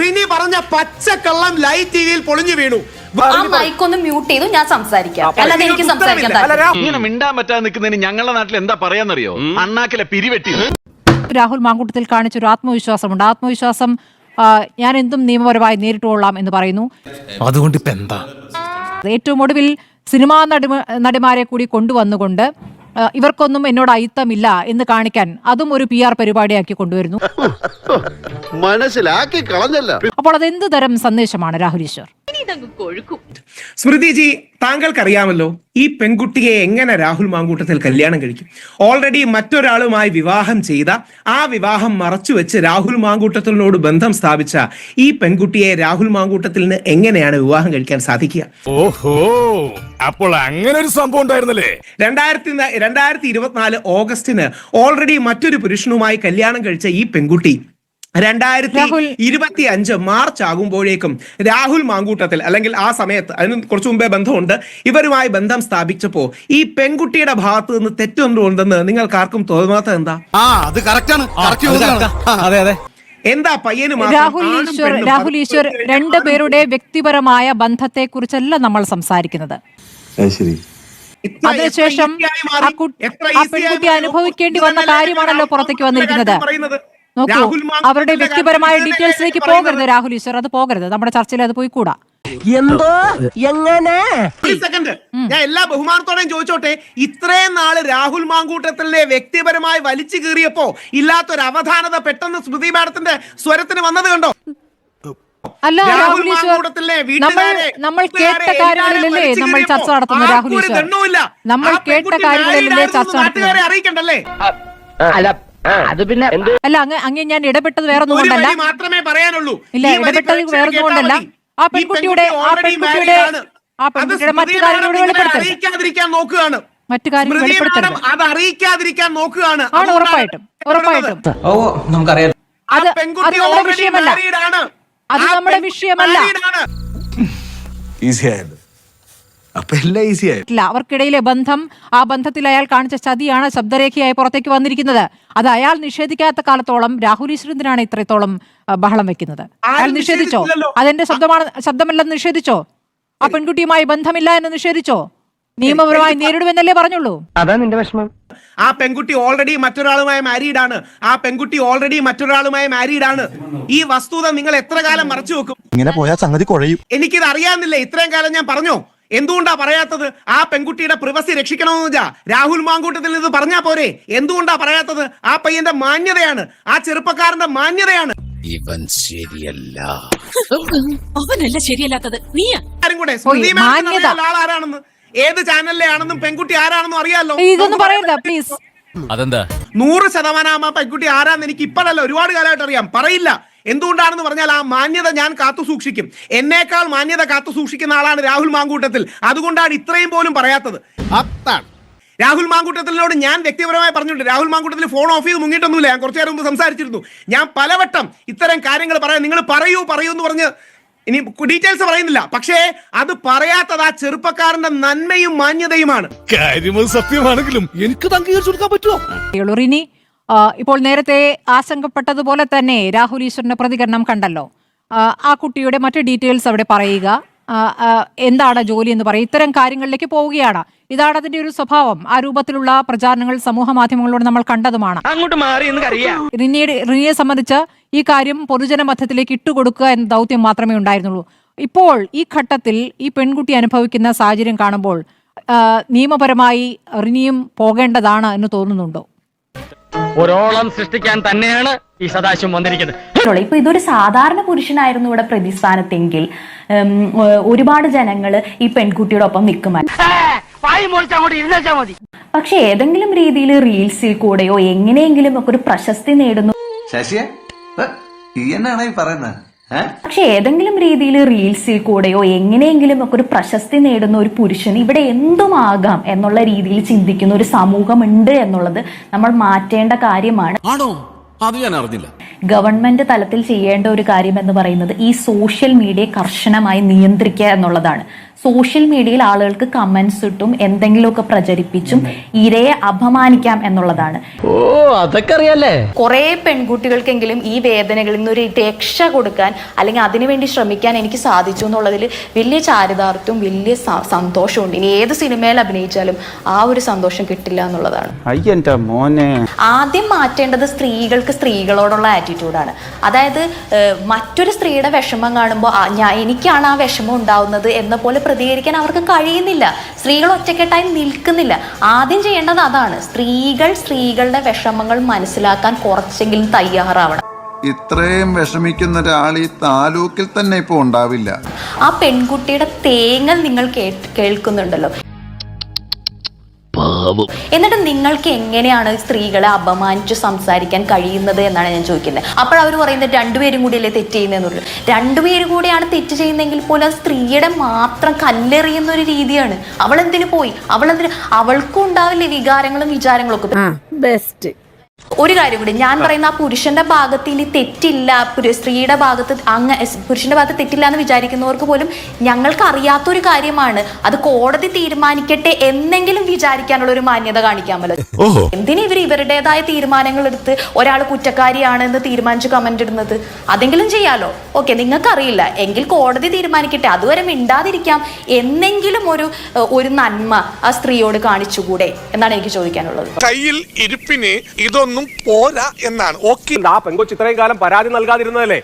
റിനി പറഞ്ഞ പച്ചക്കള്ളം ലൈവ് ടിവിയിൽ പൊളിഞ്ഞു വീണു. ആ മൈക്ക് ഒന്ന് മ്യൂട്ട് ചെയ്തു ഞാൻ സംസാരിക്കാം. അല്ലാതെ എനിക്ക് സംസാരിക്കാൻ ഇങ്ങനെ മിണ്ടാൻ പറ്റാതെ നിൽക്കുന്നതിന് ഞങ്ങളുടെ നാട്ടിൽ എന്താ പറയാന്നറിയോ? അണ്ണാക്കിലെ പിരിവെട്ടി. രാഹുൽ മാങ്കൂട്ടത്തിൽ കാണിച്ചൊരു ആത്മവിശ്വാസമുണ്ട്. ആത്മവിശ്വാസം ഞാൻ എന്തും നിയമപരമായി നേരിട്ടുകൊള്ളാം എന്ന് പറയുന്നു. അതുകൊണ്ട് ഇപ്പൊ എന്താ? ഏറ്റവും ഒടുവിൽ സിനിമാ നടിമ നടിമാരെ കൂടി കൊണ്ടുവന്നുകൊണ്ട് ഇവർക്കൊന്നും എന്നോട് അയിത്തമില്ല എന്ന് കാണിക്കാൻ അതും ഒരു പി ആർ പരിപാടിയാക്കി കൊണ്ടുവരുന്നു. മനസ്സിലാക്കി കളഞ്ഞല്ല. അപ്പോൾ അത് എന്ത് തരം സന്ദേശമാണ് രാഹുൽ ഈശ്വർ? സ്മൃതിജി താങ്കൾക്കറിയാമല്ലോ ഈ പെൺകുട്ടിയെ എങ്ങനെ രാഹുൽ മാങ്കൂട്ടത്തിൽ കല്യാണം കഴിക്കും? ഓൾറെഡി മറ്റൊരാളുമായി വിവാഹം ചെയ്ത ആ വിവാഹം മറച്ചു വെച്ച് രാഹുൽ മാങ്കൂട്ടത്തിനോട് ബന്ധം സ്ഥാപിച്ച ഈ പെൺകുട്ടിയെ രാഹുൽ മാങ്കൂട്ടത്തിന് എങ്ങനെയാണ് വിവാഹം കഴിക്കാൻ സാധിക്കുക? ഓഹോ അപ്പോൾ അങ്ങനെ ഒരു സംഭവം ഉണ്ടായിരുന്നല്ലേ? രണ്ടായിരത്തി രണ്ടായിരത്തി ഇരുപത്തിനാല് ഓഗസ്റ്റിന് ഓൾറെഡി മറ്റൊരു പുരുഷനുമായി കല്യാണം കഴിച്ച ഈ പെൺകുട്ടി രണ്ടായിരത്തി. ഇരുപത്തി അഞ്ച് മാർച്ച് ആകുമ്പോഴേക്കും രാഹുൽ മാങ്കൂട്ടത്തിൽ അല്ലെങ്കിൽ ആ സമയത്ത് അതിന് കുറച്ചു മുമ്പേ ബന്ധമുണ്ട്. ഇവരുമായി ബന്ധം സ്ഥാപിച്ചപ്പോ ഈ പെൺകുട്ടിയുടെ ഭാഗത്ത് നിന്ന് തെറ്റൊന്നുണ്ടെന്ന് നിങ്ങൾക്ക് ആർക്കും തോന്നാത്ത എന്താ? ആ അത് അതെ അതെ എന്താ പയ്യന് രാഹുൽ ഈശ്വർ രാഹുൽ ഈശ്വർ പരസ്പരം രണ്ടു പേരുടെ വ്യക്തിപരമായ ബന്ധത്തെക്കുറിച്ചല്ല നമ്മൾ സംസാരിക്കുന്നത്. അതിനുശേഷം ആ പെൺകുട്ടി അനുഭവിക്കേണ്ടി വന്ന കാര്യമാണല്ലോ പുറത്തേക്ക് വന്നിരിക്കുന്നത്. നോക്കൂ അവരുടെ വ്യക്തിപരമായ ഡീറ്റെയിൽസിലേക്ക് പോകരുത്. രാഹുൽ ഈശ്വർ. അത് പോകരുത്. നമ്മുടെ ചർച്ചയിൽ അത് പോയി കൂടാ എന്തോ? എങ്ങനെ? സെക്കൻഡ് ഞാൻ എല്ലാ ബഹുമാനത്തോടെയും ചോദിച്ചോട്ടെ ഇത്രയും നാൾ രാഹുൽ മാങ്കൂട്ടത്തിലെ വ്യക്തിപരമായി വലിച്ചു കീറിയപ്പോ ഇല്ലാത്തൊരു അവധാനത പെട്ടെന്ന് സ്മൃതി മാഡത്തിന്റെ സ്വരത്തിന് വന്നത് കണ്ടോ? അല്ല രാഹുൽ നമ്മൾ വീട്ടുകാരെ, നമ്മൾ കേട്ട കാര്യങ്ങളിലല്ലേ നമ്മൾ ചർച്ച നടത്തുന്നത് രാഹുൽ ഈശ്വർ? നമ്മൾ കേട്ട കാര്യങ്ങളിലല്ലേ ചർച്ച നടത്തുന്നത്? അറിയിക്കണ്ടല്ലേ? അല്ല അത് പിന്നെ അല്ല അങ്ങ് അങ്ങ് ഞാൻ ഇടപെട്ടത് വേറെ ഒന്നും കൊണ്ടല്ല. മാത്രമേ പറയാനുള്ളൂ. ഇല്ല ഇടപെട്ടത് വേറെ ഒന്നും കൊണ്ടല്ല. ആ പെൺകുട്ടിയുടെ പെൺകുട്ടി ആ പെൺകുട്ടിയുടെ ആണ്. ആ അത് പെൺകുട്ടിയുടെ മറ്റു കാര്യങ്ങളോട് വെളിപ്പെടുത്തരുത്. നോക്കുകയാണ്. മറ്റു കാര്യങ്ങൾ വെളിപ്പെടുത്തരുത്. അത് അറിയിക്കാതിരിക്കാൻ നോക്കുകയാണ്. ആണ് ഉറപ്പായിട്ടും ഉറപ്പായിട്ടും. ഓ നമുക്കറിയാം. അത് അത് നമ്മുടെ വിഷയമല്ല. അത് നമ്മുടെ വിഷയമല്ല. ഈസി അപ്പൊ എല്ലാം ഈസി ആയി. അവർക്കിടയിലെ ബന്ധം ആ ബന്ധത്തിൽ അയാൾ കാണിച്ച ചതിയാണ് ശബ്ദരേഖയായി പുറത്തേക്ക് വന്നിരിക്കുന്നത്. അത് അയാൾ നിഷേധിക്കാത്ത കാലത്തോളം രാഹുൽ ഈശ്വരന്തിനാണ് ഇത്രത്തോളം ബഹളം വെക്കുന്നത്. അയാൾ നിഷേധിച്ചോ. അതെന്റെ ശബ്ദമാണ് ശബ്ദമല്ലെന്ന് നിഷേധിച്ചോ? ആ പെൺകുട്ടിയുമായി ബന്ധമില്ല എന്ന് നിഷേധിച്ചോ? നിയമപരമായി നേരിടുമെന്നല്ലേ പറഞ്ഞുള്ളൂ? അതാ നിന്റെ വിഷമം. ആ പെൺകുട്ടി ഓൾറെഡി മറ്റൊരാളുമായി മാരീഡ് ആണ്. ആ പെൺകുട്ടി ഓൾറെഡി മറ്റൊരാളുമായി മാരീഡ് ആണ്. ഈ വസ്തുത നിങ്ങൾ എത്ര കാലം മറച്ചു വെക്കും? ഇങ്ങനെ പോയാൽ സംഗതി കുഴയും. എനിക്കിത് അറിയാന്നില്ല ഇത്രയും കാലം ഞാൻ പറഞ്ഞോ? എന്തുകൊണ്ടാ പറയാത്തത്? ആ പെൺകുട്ടിയുടെ പ്രിവസി രക്ഷിക്കണമെന്ന് വെച്ചാ രാഹുൽ മാങ്കൂട്ടത്തിൽ നിന്ന് പറഞ്ഞാ പോരെ. എന്തുകൊണ്ടാ പറയാത്തത്? ആ പയ്യന്റെ മാന്യതയാണ്. ആ ചെറുപ്പക്കാരന്റെ മാന്യതയാണ്. ഇവൻ ശരിയല്ല. അവനല്ല ശരിയല്ലാത്തത്. നീയാ. ആരും കൂടെ? സ്മൃതി ആരാണെന്ന്? ഏത് ചാനലിലെ ആണെന്നും പെൺകുട്ടി ആരാണെന്നും അറിയാലോ? ഇതൊന്നും പറയരുത് പ്ലീസ് അതെന്താ? നൂറ് ശതമാനം ആ പെൺകുട്ടി ആരാന്ന് എനിക്ക് ഇപ്പോഴല്ല ഒരുപാട് കാലമായിട്ട് അറിയാം. പറയില്ല. എന്തുകൊണ്ടാണെന്ന് പറഞ്ഞാൽ ആ മാന്യത ഞാൻ കാത്തു സൂക്ഷിക്കും. എന്നേക്കാൾ മാന്യത കാത്തു സൂക്ഷിക്കുന്ന ആളാണ് രാഹുൽ മാങ്കൂട്ടത്തിൽ. അതുകൊണ്ടാണ് ഇത്രയും പോലും പറയാത്തത്. രാഹുൽ മാങ്കൂട്ടത്തിനോട് ഞാൻ വ്യക്തിപരമായി പറഞ്ഞിട്ടുണ്ട്. രാഹുൽ മാങ്കൂട്ടത്തിൽ ഫോൺ ഓഫ് ചെയ്ത് മുങ്ങിയിട്ടൊന്നുമില്ല. ഞാൻ കുറച്ചു നേരം മുമ്പ് സംസാരിച്ചിരുന്നു. ഞാൻ പലവട്ടം ഇത്തരം കാര്യങ്ങൾ പറയാം. നിങ്ങൾ പറയൂ പറയൂ എന്ന് പറഞ്ഞ് ഇനി ഡീറ്റെയിൽസ് പറയുന്നില്ല. പക്ഷേ അത് പറയാത്തത് ആ ചെറുപ്പക്കാരന്റെ നന്മയും മാന്യതയുമാണ്. സത്യമാണെങ്കിലും എനിക്ക് പറ്റുമോ? ഇപ്പോൾ നേരത്തെ ആശങ്കപ്പെട്ടതുപോലെ തന്നെ രാഹുൽ ഈശ്വറിന്റെ പ്രതികരണം കണ്ടല്ലോ. ആ, കുട്ടിയുടെ മറ്റ് ഡീറ്റെയിൽസ് അവിടെ പറയുക. എന്താണ് ജോലി എന്ന് പറയും ഇത്തരം കാര്യങ്ങളിലേക്ക് പോവുകയാണ്. ഇതാണ് അതിന്റെ ഒരു സ്വഭാവം. ആ രൂപത്തിലുള്ള പ്രചാരണങ്ങൾ സമൂഹ മാധ്യമങ്ങളിലൂടെ നമ്മൾ കണ്ടതുമാണ്. റിനിയുടെ റിനിയെ സംബന്ധിച്ച് ഈ കാര്യം പൊതുജന മധ്യത്തിലേക്ക് ഇട്ടുകൊടുക്കുക എന്ന ദൗത്യം മാത്രമേ ഉണ്ടായിരുന്നുള്ളൂ. ഇപ്പോൾ ഈ ഘട്ടത്തിൽ ഈ പെൺകുട്ടി അനുഭവിക്കുന്ന സാഹചര്യം കാണുമ്പോൾ നിയമപരമായി റിനിയും പോകേണ്ടതാണ് എന്ന് തോന്നുന്നുണ്ടോ? ഒരോളം സൃഷ്ടിക്കാൻ തന്നെയാണ് ഈ സദാശിവം വന്നിരിക്കുന്നത്. ഇപ്പൊ ഇതൊരു സാധാരണ പുരുഷനായിരുന്നു ഇവിടെ പ്രതിസ്ഥാനത്തെങ്കിൽ ഒരുപാട് ജനങ്ങൾ ഈ പെൺകുട്ടിയുടെ ഒപ്പം നിൽക്കുമായിരുന്നു പക്ഷെ ഏതെങ്കിലും രീതിയിൽ റീൽസിൽ കൂടെയോ എങ്ങനെയെങ്കിലും ഒക്കെ ഒരു പ്രശസ്തി നേടുന്നു. ശശിയെ? ഈ എന്നാണ് ഈ പറയുന്നത് പക്ഷെ ഏതെങ്കിലും രീതിയിൽ റീൽസിൽ കൂടെയോ എങ്ങനെയെങ്കിലും ഒക്കെ ഒരു പ്രശസ്തി നേടുന്ന ഒരു പുരുഷൻ ഇവിടെ എന്തുമാകാം എന്നുള്ള രീതിയിൽ ചിന്തിക്കുന്ന ഒരു സമൂഹമുണ്ട് എന്നുള്ളത് നമ്മൾ മാറ്റേണ്ട കാര്യമാണ്. ആണോ? അത് ഞാൻ അറിഞ്ഞില്ല. ഗവൺമെന്റ് തലത്തിൽ ചെയ്യേണ്ട ഒരു കാര്യം എന്ന് പറയുന്നത് ഈ സോഷ്യൽ മീഡിയ കർശനമായി നിയന്ത്രിക്കുക എന്നുള്ളതാണ്. സോഷ്യൽ മീഡിയയിൽ ആളുകൾക്ക് കമന്റ്സ് ഇട്ടും എന്തെങ്കിലുമൊക്കെ പ്രചരിപ്പിച്ചും ഇരയെ അപമാനിക്കാം എന്നുള്ളതാണ്. ഓ അതൊക്കെ അറിയാലേ കുറെ പെൺകുട്ടികൾക്കെങ്കിലും ഈ വേദനകളിൽ നിന്ന് ഒരു രക്ഷ കൊടുക്കാൻ അല്ലെങ്കിൽ അതിനുവേണ്ടി ശ്രമിക്കാൻ എനിക്ക് സാധിച്ചു എന്നുള്ളതിൽ വലിയ ചാരിതാർത്ഥ്യവും വലിയ സന്തോഷമുണ്ട്. ഇനി ഏത് സിനിമയിൽ അഭിനയിച്ചാലും ആ ഒരു സന്തോഷം കിട്ടില്ല എന്നുള്ളതാണ്. മോനെ. ആദ്യം മാറ്റേണ്ടത് സ്ത്രീകൾക്ക് സ്ത്രീകളോടുള്ള ആറ്റിറ്റ്യൂഡാണ് അതായത് മറ്റൊരു സ്ത്രീയുടെ വിഷമം കാണുമ്പോൾ ഞാൻ എനിക്കാണ് ആ വിഷമം ഉണ്ടാവുന്നത് എന്ന പോലെ പ്രതികരിക്കാൻ അവർക്ക് കഴിയുന്നില്ല. സ്ത്രീകൾ ഒറ്റക്കെട്ടായി നിൽക്കുന്നില്ല. ആദ്യം ചെയ്യേണ്ടത് അതാണ്. സ്ത്രീകൾ സ്ത്രീകളുടെ വിഷമങ്ങൾ മനസ്സിലാക്കാൻ കുറച്ചെങ്കിലും തയ്യാറാവണം. ഇത്രയും വിഷമിക്കുന്ന ഒരാൾ ഈ താലൂക്കിൽ തന്നെ ഇപ്പൊ ഉണ്ടാവില്ല. ആ പെൺകുട്ടിയുടെ തേങ്ങൽ നിങ്ങൾ കേട്ട് കേൾക്കുന്നുണ്ടല്ലോ എന്നിട്ട് നിങ്ങൾക്ക് എങ്ങനെയാണ് സ്ത്രീകളെ അപമാനിച്ച് സംസാരിക്കാൻ കഴിയുന്നത് എന്നാണ് ഞാൻ ചോദിക്കുന്നത്. അപ്പോൾ അവർ പറയുന്നത് രണ്ടുപേരും കൂടിയല്ലേ തെറ്റ് ചെയ്യുന്നതെന്നുള്ളൂ രണ്ടുപേരും കൂടിയാണ് തെറ്റ് ചെയ്യുന്നതെങ്കിൽ പോലും സ്ത്രീയുടെ മാത്രം കല്ലെറിയുന്ന ഒരു രീതിയാണ്. അവൾ എന്തിനു പോയി? അവൾ എന്തിനു അവൾക്കും ഉണ്ടാവില്ലേ വികാരങ്ങളും വിചാരങ്ങളും ഒക്കെ ബെസ്റ്റ് ഒരു കാര്യം കൂടി ഞാൻ പറയുന്ന ആ പുരുഷന്റെ ഭാഗത്ത് ഇനി തെറ്റില്ല സ്ത്രീയുടെ ഭാഗത്ത് അങ്ങ് പുരുഷന്റെ ഭാഗത്ത് തെറ്റില്ല എന്ന് വിചാരിക്കുന്നവർക്ക് പോലും ഞങ്ങൾക്ക് അറിയാത്തൊരു കാര്യമാണ്. അത് കോടതി തീരുമാനിക്കട്ടെ എന്നെങ്കിലും വിചാരിക്കാനുള്ള ഒരു മാന്യത കാണിക്കാമല്ലോ എന്തിനാ ഇവർ ഇവരുടേതായ തീരുമാനങ്ങൾ എടുത്ത് ഒരാൾ കുറ്റക്കാരിയാണ് എന്ന് തീരുമാനിച്ച് കമന്റ് ഇടുന്നത്? അതെങ്കിലും ചെയ്യാലോ? ഓക്കെ നിങ്ങൾക്ക് അറിയില്ല എങ്കിൽ കോടതി തീരുമാനിക്കട്ടെ. അതുവരെ മിണ്ടാതിരിക്കാം. എന്നെങ്കിലും ഒരു ഒരു നന്മ ആ സ്ത്രീയോട് കാണിച്ചുകൂടെ? എന്നാണ് എനിക്ക് ചോദിക്കാനുള്ളത്. കയ്യിൽ ഇരിപ്പിന് ഇതൊന്നും പോരാ എന്നാണ്. ഓക്കെ. ആ പെങ്കൊച്ച് ഇത്രയും കാലം പരാതി നൽകാതിരുന്നതല്ലേ?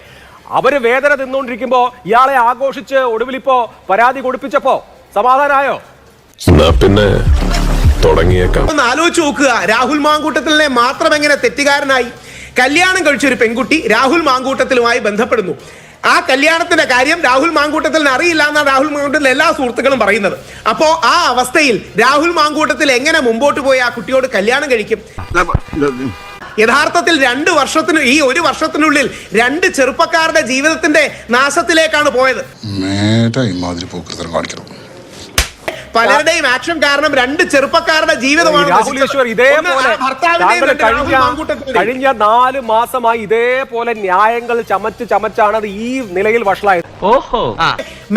അവർ വേദന തിന്നുകൊണ്ടിരിക്കുമ്പോ ഇയാളെ ആഘോഷിച്ച് ഒടുവിലിപ്പോ പരാതി കൊടുപ്പിച്ചപ്പോ സമാധാനായോ? പിന്നെ തുടങ്ങിയേക്കാം. ഒന്ന് ആലോചിച്ച് നോക്കുക. രാഹുൽ മാങ്കൂട്ടത്തിലെ മാത്രം എങ്ങനെ തെറ്റുകാരനായി? കല്യാണം കഴിച്ച ഒരു പെൺകുട്ടി രാഹുൽ മാങ്കൂട്ടത്തിലുമായി ബന്ധപ്പെടുന്നു. ആ കല്യാണത്തിന്റെ കാര്യം രാഹുൽ മാങ്കൂട്ടത്തിന് അറിയില്ല എന്നാണ് രാഹുൽ മാങ്കൂട്ടത്തിലെ എല്ലാ സുഹൃത്തുക്കളും പറയുന്നത്. അപ്പോ ആ അവസ്ഥയിൽ രാഹുൽ മാങ്കൂട്ടത്തിൽ എങ്ങനെ മുമ്പോട്ട് പോയി ആ കുട്ടിയോട് കല്യാണം കഴിക്കും? യഥാർത്ഥത്തിൽ രണ്ട് വർഷത്തിന് ഈ ഒരു വർഷത്തിനുള്ളിൽ രണ്ട് ചെറുപ്പക്കാരുടെ ജീവിതത്തിന്റെ നാശത്തിലേക്കാണ് പോയത്. കാണിക്കണം പലരുടെയും ആക്ഷൻ കാരണം രണ്ട് ചെറുപ്പക്കാരുടെ ജീവിതമാണ് രാഹുൽ. ഈശ്വർ ഇതേപോലെ കഴിഞ്ഞ. നാല് മാസമായി ഇതേപോലെ ന്യായങ്ങൾ ചമച്ച് ചമച്ചാണ് അത് ഈ നിലയിൽ വഷളായത്. ഓഹോ.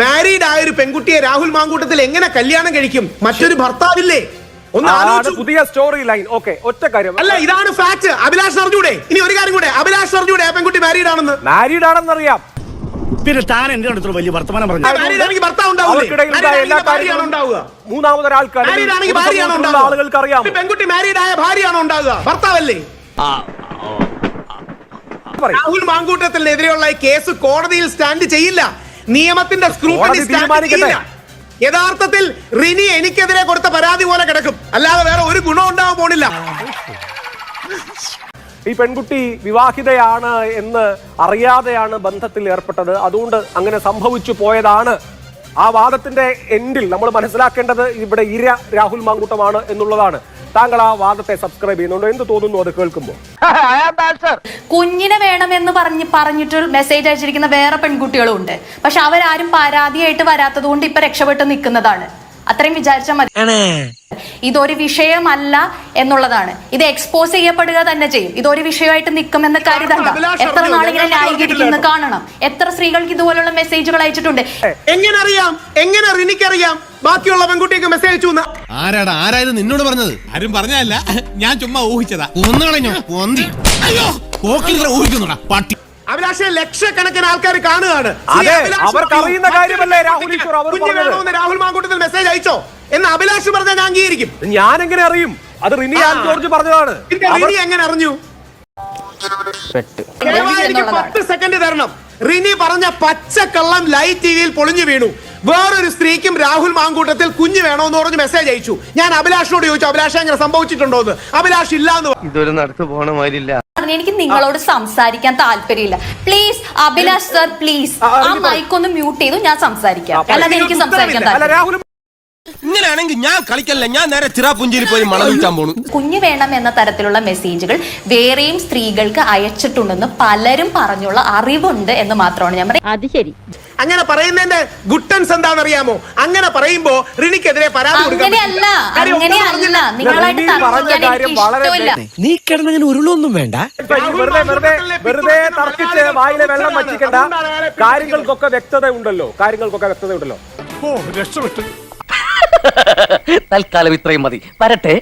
മാരീഡ് ആയ ഒരു പെൺകുട്ടിയെ രാഹുൽ മാങ്കൂട്ടത്തിൽ എങ്ങനെ കല്യാണം കഴിക്കും? മറ്റൊരു ഭർത്താവില്ലേ? ഒന്ന് ആ, പുതിയ സ്റ്റോറി ലൈൻ ഓക്കെ ഒറ്റ കാര്യം. അല്ല ഇതാണ് ഫാക്ട് അഭിലാഷ് അറിഞ്ഞൂടെ ഇനി ഒരു കാര്യം കൂടെ. അഭിലാഷ് അറിഞ്ഞൂടെ ആ പെൺകുട്ടി മാരീഡ് ആണെന്ന്. മാരീഡ് ആണെന്നറിയാം. പിന്നെ താൻ എന്തിനാണ് ഇത്ര വലിയ വർത്തമാനം പറഞ്ഞു ആളുകൾക്ക് അറിയാം ഒരു പെൺകുട്ടി മാരീഡ് ആയ ഭാര്യയാണോ ഉണ്ടാവുക? ഭർത്താവല്ലേ? പറയും. രാഹുൽ മാങ്കൂട്ടത്തിനെതിരെയുള്ള കേസ് കോടതിയിൽ സ്റ്റാൻഡ് ചെയ്യില്ല. നിയമത്തിന്റെ സ്ക്രൂട്ടനി കോടതി സ്റ്റാൻഡ് തീരുമാനിക്കട്ടെ. ചെയ്യില്ല. യഥാർത്ഥത്തിൽ റിനി എനിക്കെതിരെ കൊടുത്ത പരാതി പോലെ കിടക്കും. അല്ലാതെ വേറെ ഒരു ഗുണം ഉണ്ടാവാൻ പോണില്ല. ഈ പെൺകുട്ടി വിവാഹിതയാണ് എന്ന് അറിയാതെയാണ് ബന്ധത്തിൽ ഏർപ്പെട്ടത്. അതുകൊണ്ട് അങ്ങനെ സംഭവിച്ചു പോയതാണ്. ആ വാദത്തിന്റെ എൻഡിൽ നമ്മൾ മനസ്സിലാക്കേണ്ടത് ഇവിടെ ഇര രാഹുൽ മാങ്കൂട്ടമാണ് എന്നുള്ളതാണ്. താങ്കൾ ആ വാദത്തെ സബ്സ്ക്രൈബ് ചെയ്യുന്നുണ്ടോ? എന്ത് തോന്നുന്നു അത് കേൾക്കുമ്പോൾ? കുഞ്ഞിനെ വേണമെന്ന് പറഞ്ഞ് പറഞ്ഞിട്ട് മെസ്സേജ് അയച്ചിരിക്കുന്ന വേറെ പെൺകുട്ടികളും ഉണ്ട്. പക്ഷെ അവരാരും പരാതിയായിട്ട് വരാത്തത് കൊണ്ട് ഇപ്പൊ രക്ഷപ്പെട്ട് നിൽക്കുന്നതാണ്. അത്രയും വിചാരിച്ചാൽ മതി. ഇതൊരു വിഷയമല്ല എന്നുള്ളതാണ്. ഇത് എക്സ്പോസ് ചെയ്യപ്പെടുക തന്നെ ചെയ്യും. ഇതൊരു വിഷയമായിട്ട് നിൽക്കുമെന്ന് കരുതണ്ട എത്ര നാളെ നാളിങ്ങനെ ന്യായീകരിക്കുന്നു കാണണം. എത്ര സ്ത്രീകൾക്ക് ഇതുപോലുള്ള മെസ്സേജുകൾ അയച്ചിട്ടുണ്ട്? എങ്ങനെ അറിയാം എങ്ങനെ എനിക്കറിയാം. ബാക്കിയുള്ള പെൺകുട്ടിക്ക് മെസ്സേജ് അയച്ചു ആരാടാ? ആരായത് നിന്നോട് പറഞ്ഞത്? ആരും പറഞ്ഞതല്ല. ഞാൻ ചുമ്മാ ഊഹിച്ചതാ. ഒന്ന് കളഞ്ഞോ പൊന്തി. അയ്യോ. ഊഹിക്കുന്നുടാ പട്ടി അഭിലാഷെ ലക്ഷക്കണക്കിന് ആൾക്കാർ കാണുകയാണ്. അതെ, ശ്രീ അവർക്ക് അറിയുന്ന കാര്യമല്ലേ രാഹുൽ ഈശ്വർ അവർ കുഞ്ഞ് വേണമെന്ന് രാഹുൽ മാങ്കൂട്ടത്തിൽ മെസ്സേജ് അയച്ചോ? എന്ന് അഭിലാഷ് പറഞ്ഞാൽ ഞാൻ അംഗീകരിക്കും. ഞാൻ എങ്ങനെ അറിയും? അത് റിനി ആൻ ജോർജ് പറഞ്ഞതാണ്. റിനി എങ്ങനെ അറിഞ്ഞു? പത്ത് സെക്കൻഡ് തരണം. റിനി പറഞ്ഞ പച്ചക്കള്ളം ലൈവ് ടിവിയിൽ പൊളിഞ്ഞു വീണു. വേറൊരു സ്ത്രീക്കും രാഹുൽ മാങ്കൂട്ടത്തിൽ കുഞ്ഞ് വേണമെന്ന് പറഞ്ഞ് മെസ്സേജ് അയച്ചു. ഞാൻ അഭിലാഷിനോട് ചോദിച്ചു അഭിലാഷ് അങ്ങനെ സംഭവിച്ചിട്ടുണ്ടോ എന്ന്? അഭിലാഷ് ഇല്ല എന്ന്. ഇതൊരു നടത്തു പോണ മാതിരില്ല എനിക്ക് നിങ്ങളോട് സംസാരിക്കാൻ താല്പര്യമില്ല. പ്ലീസ് അഭിലാഷ് സർ പ്ലീസ് ആ. മൈക്ക് ഒന്ന് മ്യൂട്ട് ചെയ്തു ഞാൻ സംസാരിക്കാം. അല്ലാതെ. എനിക്ക് സംസാരിക്കാൻ അല്ല താല്പര്യം രാഹുൽ ഇങ്ങനെയാണെങ്കിൽ ഞാൻ കളിക്കല്ല. ഞാൻ നേരെ ചിറാപുഞ്ചിയിൽ പോയി മണം വിൽക്കാൻ പോണു. കുഞ്ഞു വേണം എന്ന തരത്തിലുള്ള മെസ്സേജുകൾ വേറെയും സ്ത്രീകൾക്ക് അയച്ചിട്ടുണ്ടെന്ന് പലരും പറഞ്ഞുള്ള അറിവുണ്ട് എന്ന് മാത്രമാണ് ഞാൻ പറയുന്നത്. അത് ശരി. അങ്ങനെ പറയുന്നതിന്റെ ഗുട്ടൻസ് എന്താണെന്നറിയാമോ? അങ്ങനെ പറയുമ്പോ റിനിക്കെതിരെ പരാതി നീ കിടന്നങ്ങനെ ഉരുളൊന്നും വേണ്ട. വെറുതെ വെറുതെ വെറുതെ തർക്കിച്ച് വായിലെ വെള്ളം വച്ചിക്കണ്ട കാര്യങ്ങൾക്കൊക്കെ വ്യക്തത ഉണ്ടല്ലോ കാര്യങ്ങൾക്കൊക്കെ വ്യക്തത ഉണ്ടല്ലോ തൽക്കാലം ഇത്രയും മതി. വരട്ടെ.